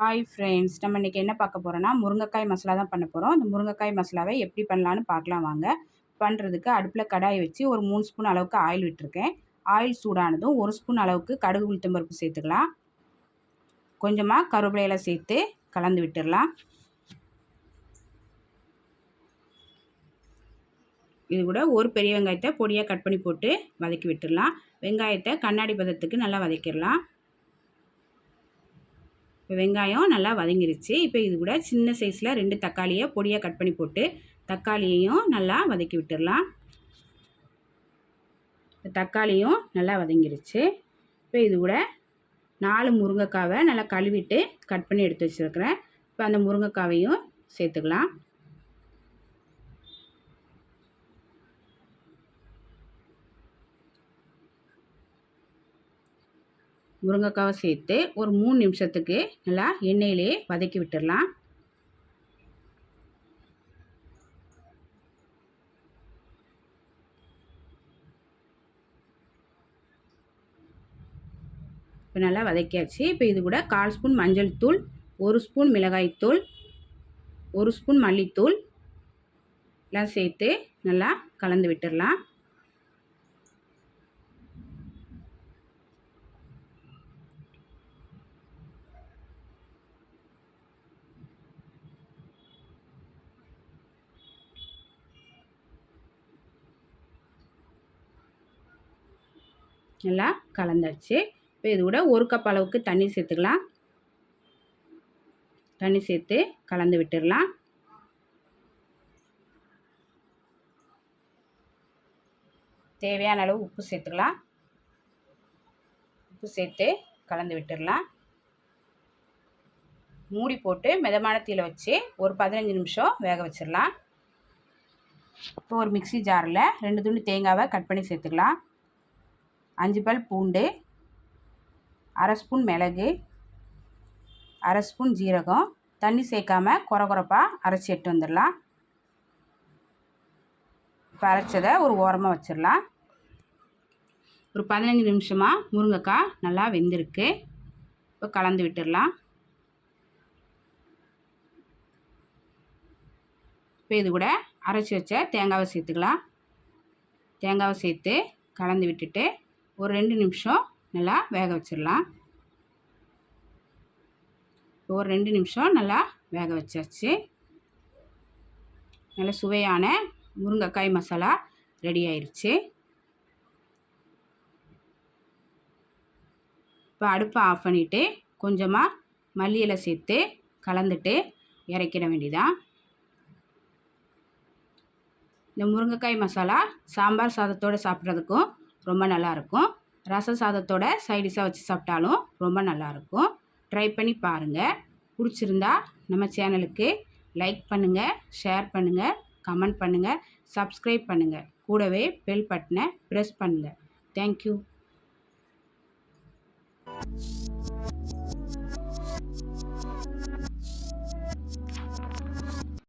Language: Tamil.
ஹாய் ஃப்ரெண்ட்ஸ் நம்ம இன்றைக்கி என்ன பார்க்க போகிறோன்னா முருங்கைக்காய் மசாலா தான் பண்ண போகிறோம் அந்த முருங்கைக்காய் மசாலாவை எப்படி பண்ணலான்னு பார்க்கலாம் வாங்க. பண்ணுறதுக்கு அடுப்பில் கடாயை வச்சு ஒரு மூணு ஸ்பூன் அளவுக்கு ஆயில் விட்டுருக்கேன். ஆயில் சூடானதும் ஒரு ஸ்பூன் அளவுக்கு கடுகு உளுத்தம்பருப்பு சேர்த்துக்கலாம். கொஞ்சமாக கருவேப்பிலையில் சேர்த்து கலந்து விட்டுடலாம். இது கூட ஒரு பெரிய வெங்காயத்தை பொடியாக கட் பண்ணி போட்டு வதக்கி விட்டுடலாம். வெங்காயத்தை கண்ணாடி பதத்துக்கு நல்லா வதக்கிடலாம். இப்போ வெங்காயம் நல்லா வதங்கிருச்சு. இப்போ இது கூட சின்ன சைஸில் ரெண்டு தக்காளியை பொடியாக கட் பண்ணி போட்டு தக்காளியையும் நல்லா வதக்கி விட்டுடலாம் தக்காளியும் நல்லா வதங்கிருச்சு. இப்போ இது கூட நாலு முருங்கைக்காவை நல்லா கழுவிட்டு கட் பண்ணி எடுத்து வச்சுருக்கிறேன். இப்போ அந்த முருங்கைக்காவையும் சேர்த்துக்கலாம். முருங்கைக்காவை சேர்த்து ஒரு மூணு நிமிஷத்துக்கு நல்லா எண்ணெயிலே வதக்கி விட்டுடலாம். இப்போ நல்லா வதக்கியாச்சு. இப்போ இது கூட கால் ஸ்பூன் மஞ்சள் தூள் ஒரு ஸ்பூன் மிளகாய்த்தூள் ஒரு ஸ்பூன் மல்லித்தூள் எல்லாம் சேர்த்து நல்லா கலந்து விட்டுடலாம். நல்லா கலந்துடுச்சு இப்போ இது கூட ஒரு கப் அளவுக்கு தண்ணி சேர்த்துக்கலாம். தண்ணி சேர்த்து கலந்து விட்டுடலாம். தேவையான அளவு உப்பு சேர்த்துக்கலாம். உப்பு சேர்த்து கலந்து விட்டுடலாம். மூடி போட்டு மிதமான தீயில் வச்சு ஒரு பதினஞ்சு நிமிஷம் வேக வச்சிடலாம். இப்போ ஒரு மிக்சி ஜாரில் ரெண்டு துண்டு தேங்காவை கட் பண்ணி சேர்த்துக்கலாம். அஞ்சு பல் பூண்டு அரை ஸ்பூன் மிளகு அரை ஸ்பூன் ஜீரகம். தண்ணி சேர்க்காம குறை குறைப்பாக அரைச்சி எட்டு வந்துடலாம். இப்போ அரைச்சதை ஒரு ஓரமாக வச்சிடலாம். ஒரு பதினஞ்சு நிமிஷமாக முருங்கைக்காய் நல்லா வெந்திருக்கு. இப்போ கலந்து விட்டுடலாம். இப்போ இது கூட அரைச்சி வச்ச தேங்காவை சேர்த்துக்கலாம். தேங்காவை சேர்த்து கலந்து விட்டுட்டு ஒரு ரெண்டு நிமிஷம் நல்லா வேக வச்சிடலாம். ஒரு ரெண்டு நிமிஷம் நல்லா வேக வச்சாச்சு. நல்ல சுவையான முருங்கைக்காய் மசாலா ரெடி ஆயிடுச்சு இப்போ அடுப்பை ஆஃப் பண்ணிவிட்டு கொஞ்சமாக மல்லி சேர்த்து கலந்துட்டு இறக்கிட வேண்டியதான் இந்த முருங்கைக்காய் மசாலா சாம்பார் சாதத்தோடு சாப்பிட்றதுக்கும் ரொம்ப நல்லாயிருக்கும். ரச சாதத்தோட சைடிஷாக வச்சு சாப்பிட்டாலும் ரொம்ப நல்லாயிருக்கும். ட்ரை பண்ணி பாருங்கள் பிடிச்சிருந்தா நம்ம சேனலுக்கு லைக் பண்ணுங்கள் ஷேர் பண்ணுங்கள் கமெண்ட் பண்ணுங்கள் சப்ஸ்கிரைப் பண்ணுங்கள் கூடவே பெல் பட்டனை ப்ரெஸ் பண்ணுங்கள் தேங்க்யூ